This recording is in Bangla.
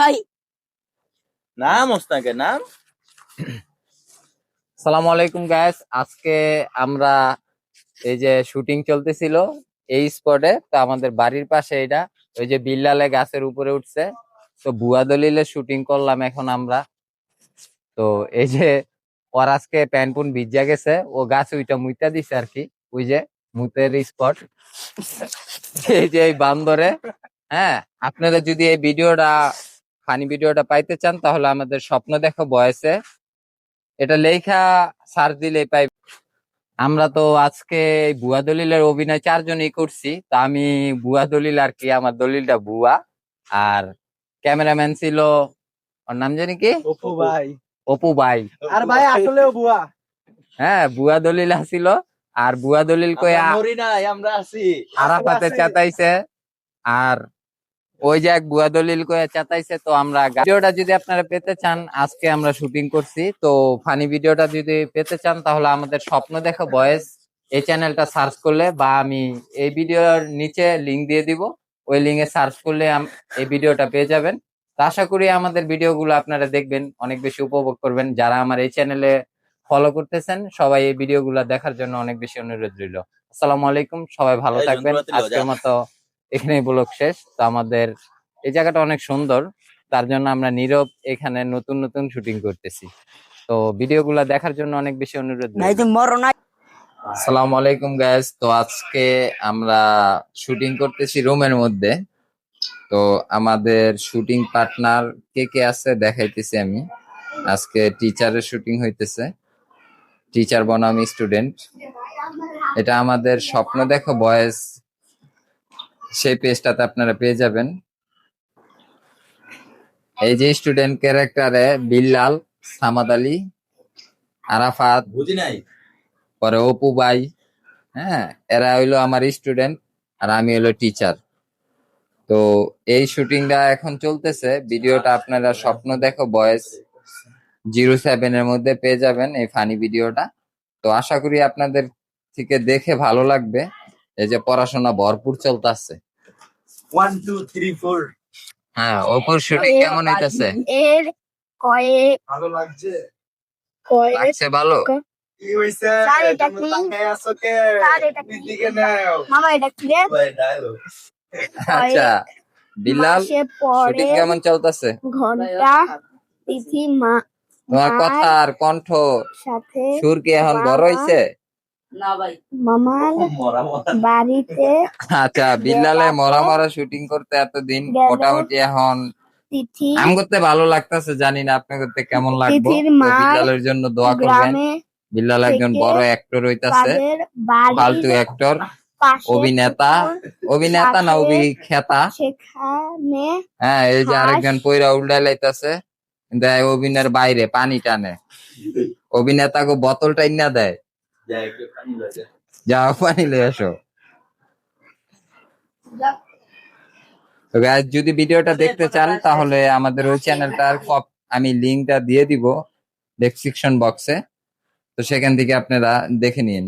ভাই। নাম ওস্তাকের নাম? সালাম আলাইকুম গাইস আজকে আমরা এই যে শুটিং চলতেছিল এই স্পটে তো আমাদের বাড়ির পাশে এটা ওই যে বিল্লালে গাছের উপরে উঠছে। তো বুয়া দলিলে শুটিং করলাম এখন আমরা। তো এই যে ওর আজকে প্যান পুন ভিজা গেছে ও গাছ ওইটা মুইতা দিছে আর কি। ওই যে মুতের স্পট এই যে এই বান্দরে হ্যাঁ আপনারা যদি এই ভিডিওটা ফানি ভিডিওটা পাইতে চান তাহলে আমাদের স্বপ্ন দেখো বয়সে। এটা লেখা সার্চ দিলে পাই আমরা তো আজকে বুয়া দলিলের অভিনয় চারজনই করছি তা আমি বুয়া দলিল আর কি আমার দলিলটা বুয়া। আর ক্যামেরাম্যান ছিল ওর নাম জানি কি? অপু ভাই। অপু ভাই। আর ভাই আসলেও বুয়া। হ্যাঁ বুয়া দলিল আসিল আর বুয়া দলিল কই মরি আমরা আছি। আরাফাতে চাতাইছে আর ওই যে এক বুয়া দলিল করে চাতাইছে তো আমরা ভিডিওটা যদি আপনারা পেতে চান আজকে আমরা শুটিং করছি। তো ফানি ভিডিওটা যদি পেতে চান তাহলে আমাদের স্বপ্ন দেখা বয়েস এই চ্যানেলটা সার্চ করলে বা আমি এই ভিডিওর নিচে লিংক দিয়ে দিব। ওই লিঙ্কে সার্চ করলে এই ভিডিওটা পেয়ে যাবেন। তো আশা করি আমাদের ভিডিওগুলো আপনারা দেখবেন অনেক বেশি উপভোগ করবেন। যারা আমার এই চ্যানেলে ফলো করতেছেন সবাই এই ভিডিওগুলো দেখার জন্য অনেক বেশি অনুরোধ রইল। আসসালামু আলাইকুম সবাই ভালো থাকবেন। আজকের মতো এখানেই ব্লগ শেষ। তো আমাদের এই জায়গাটা অনেক সুন্দর। তার জন্য আমরা নীরব এখানে নতুন নতুন শুটিং করতেছি। তো ভিডিওগুলো দেখার জন্য অনেক বেশি অনুরোধ আসসালামু আলাইকুম গাইস তো আজকে আমরা শুটিং করতেছি রুমের মধ্যে। তো আমাদের শুটিং পার্টনার কে কে আছে দেখাইতেছি আমি। আজকে টিচারের শুটিং হইতেছে। টিচার বনাম স্টুডেন্ট এটা আমাদের স্বপ্ন দেখো বয়েস সেই পেজটাতে আপনারা পেয়ে যাবেন। এই যে স্টুডেন্ট ক্যারেক্টারে বিল্লাল সামাদ আলী আরাফাত বুঝি নাই। পরে অপু ভাই হ্যাঁ এরা হইল আমার স্টুডেন্ট আর আমি হইল টিচার তো এই শুটিংটা এখন চলতেছে। ভিডিওটা আপনারা স্বপ্ন দেখো বয়েস জিরো সেভেন এর মধ্যে পেয়ে যাবেন এই ফানি ভিডিওটা তো আশা করি আপনাদের থেকে দেখে ভালো লাগবে। এই যে পড়াশোনা ভরপুর চলতেছে। ওয়ান টু থ্রি ফোর হ্যাঁ অপুর শুটিং কেমন হইতেছে? এর ভালো লাগছে? ভালো। কি হইছে? স্যার, এটা কি? আছো কে? স্যার, এটা কি? নিদিকে নাও। মামা এটা কি রে? আচ্ছা বিলাল শুটিং কেমন চলতেছে? ঘণ্টা তিথি মা তোমার মার কথা আর কণ্ঠ সাথে সুর কি এখন বড়। হইছে? মামার মরা মরা। বাড়িতে আচ্ছা বিল্লালে মরা মরা শুটিং করতে এতদিন মোটামুটি এখন তিথি আম করতে ভালো লাগতেছে জানি না আপনি করতে কেমন লাগবে। বিল্লালের জন্য দোয়া করবেন। বিল্লাল একজন বড় অ্যাক্টর হইতাছে ফালতু অ্যাক্টর অভিনেতা। অভিনেতা না অভিখ্যাতা। সেখানে হ্যাঁ এই যে আরেকজন পয়রা উল্টাই লাইতাছে কিন্তু এই অভিনয়ের বাইরে পানি টানে। অভিনেতাকে বোতল টাইনা দেয়। যাও পানি লয়ে আসো তো guys, যদি ভিডিওটা দেখতে চান তাহলে আমাদের ওই চ্যানেলটার আমি লিঙ্কটা দিয়ে দিব ডেসক্রিপশন বক্সে তো সেখান থেকে আপনারা দেখে নিন।